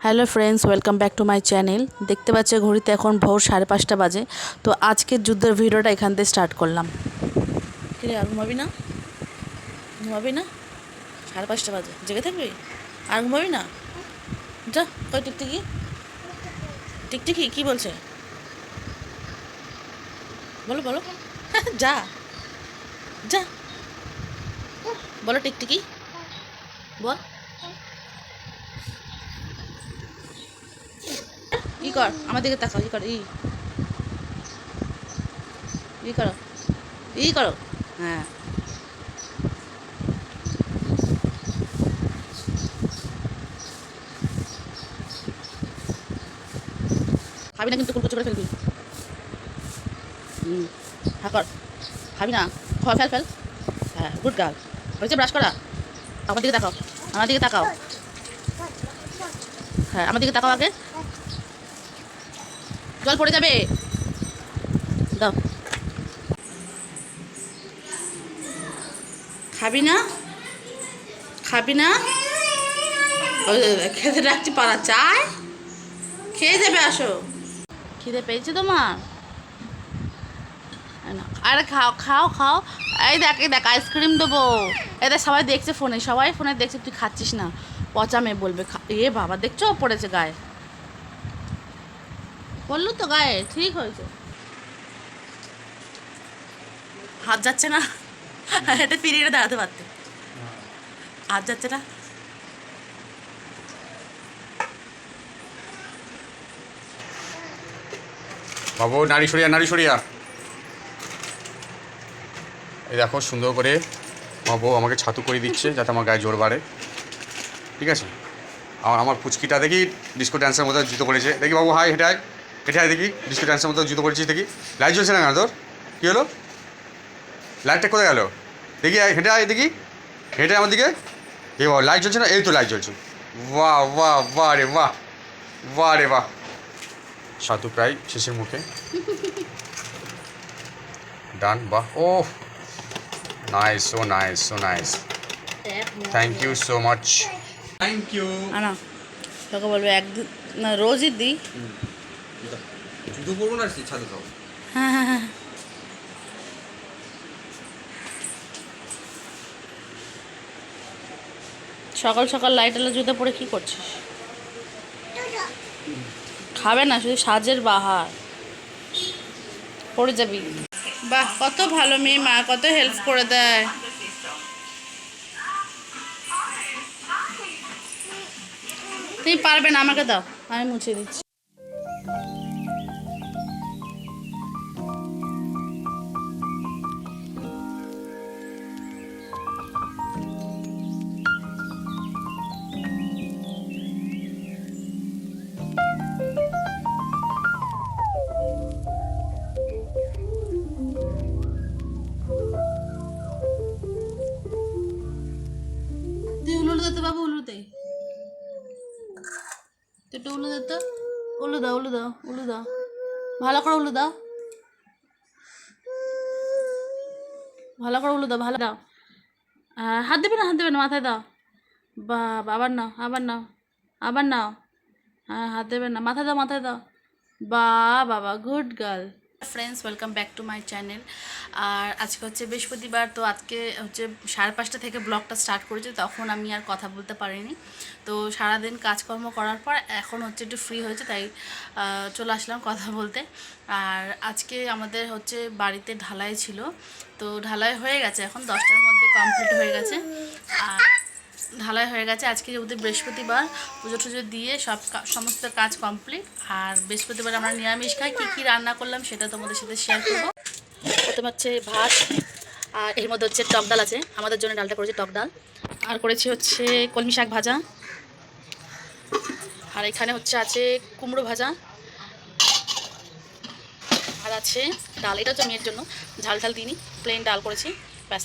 Hello friends, welcome back to my channel. দেখতে পাচ্ছে, ঘড়িতে এখন ভোর সাড়ে পাঁচটা বাজে। তো আজকের যুদ্ধের ভিডিওটা এখান থেকে স্টার্ট করলাম। কিরে আর ঘুমাবি না? ঘুমাবি না? সাড়ে পাঁচটা বাজে। জেগে থাকবি? আর ঘুমাবি না? যা, কই টিকটিকি? টিকটিকি, কি বলছে? বলো বলো। যা। যা। বলো টিকটিকি। বল। ই কর, আমার দিকে তাকাও, ই কর, ই। ই করো ই করো। হ্যাঁ। খাবি না কিন্তু কুলকুচো করে ফেলবি হুম হ্যাঁ কর। খাবি না খাওয়া ফেল ফেল। হ্যাঁ গুড গার্ল। হয়েছে ব্রাশ করা। আমার দিকে তাকাও, আমার দিকে তাকাও। হ্যাঁ আমার দিকে তাকাও আগে। জল পড়ে যাবে। দাও। খাবি না? খাবি না? খেতে রাখছি পাড়া চায়। খেয়ে যাবে, আসো। খিদে পেয়েছে তোমার? আরে খাও খাও খাও। এই দেখ এই দেখ, আইসক্রিম দেবো। এই দেখ, সবাই দেখছে ফোনে, সবাই ফোনে দেখছে, তুই খাচ্ছিস না। পচা মেয়ে বলবে এ বাবা, দেখছ? পড়েছে গায়ে। বলল তো গায়ে, ঠিক হয়েছে। হাত যাচ্ছে না। এটা ফিরিয়ে দাঁড়াতে পারতে। হাত যাচ্ছে না। বাবু নারী সরিয়া নারী সরিয়া। এই দেখো, সুন্দর করে আমার বউ আমাকে ছাতু করে দিচ্ছে, যাতে আমার গায়ে জোর বাড়ে। ঠিক আছে? আমার আমার পুচকিটা দেখি ডিস্কো ড্যান্সের মতো জুতো করেছে দেখি বাবু, হাই, হেঁটে আয় দেখি ডিস্কো ড্যান্সের মতো জুতো পরেছিস দেখি। লাইট জ্বলছে না কেন তোর? কী হলো? লাইটটা কোথায় গেল? দেখি হেঁটে আয় দেখি। হেঁটে আমার দিকে। এ বাবা লাইট জ্বলছে না? এই তো লাইট জ্বলছে। বাহ বাহ বাহ রে বাহ। বাহ রে বাহ। সাতু প্রায় শেষের মুখে। ডান বাহ ও। Nice so nice so nice thank you so much thank you আনা তোকে বলবে একদিন না রোজই দিই। ছাদে হ্যাঁ সকাল সকাল লাইট আলো জুতো পরে কি করছিস? খাবে না, শুধু সাজের বাহার। পড়ে যাবি। বাহ, কত ভালো মেয়ে মা, কত হেল্প করে দেয়। তুমি পারবে না, আমাকে দাও। আমি মুছে দিচ্ছি। তুই একটু উলু দে তো। উলু দাও উলু দাও উলু দাও। ভালো করে উলু দাও। ভালো করে উলু দাও, ভালো দাও। হাত দেবে না, হাত দেবে না, মাথায় দাও। বা আবার নাও আবার নাও আবার নাও। হ্যাঁ হাত দেবে না, মাথায় দাও মাথায় দাও। বা বাবা good girl friends welcome back to my channel আর আজকে হচ্ছে বৃহস্পতিবার, তো আজকে হচ্ছে সাড়ে পাঁচটা থেকে ব্লগটা স্টার্ট করেছি, তখন আমি আর কথা বলতে পারিনি। তো সারাদিন কাজকর্ম করার পর এখন হচ্ছে একটু ফ্রি হয়েছে, তাই চলে আসলাম কথা বলতে। আর আজকে আমাদের হচ্ছে বাড়িতে ঢালাই ছিল, তো ঢালাই হয়ে গেছে, এখন দশটার মধ্যে কমপ্লিট হয়ে গেছে। আর ঢালাই হয়ে গেছে। আজকে যেহেতু বৃহস্পতিবার, পুজো টুজো দিয়ে সব সমস্ত কাজ কমপ্লিট। আর বৃহস্পতিবার আমরা নিরামিষ খাই, কী কী রান্না করলাম সেটা তোমাদের সাথে শেয়ার করব। প্রথমে হচ্ছে ভাত, আর এর মধ্যে হচ্ছে টক ডাল আছে। আমাদের জন্য ডালটা করেছি টক ডাল। আর করেছি হচ্ছে কলমি শাক ভাজা। আর এখানে হচ্ছে আছে কুমড়ো ভাজা। আর আছে ডাল। এটা হচ্ছে মেয়ের জন্য। ঝাল ঝাল দিইনি প্লেন ডাল করেছি। ব্যাস।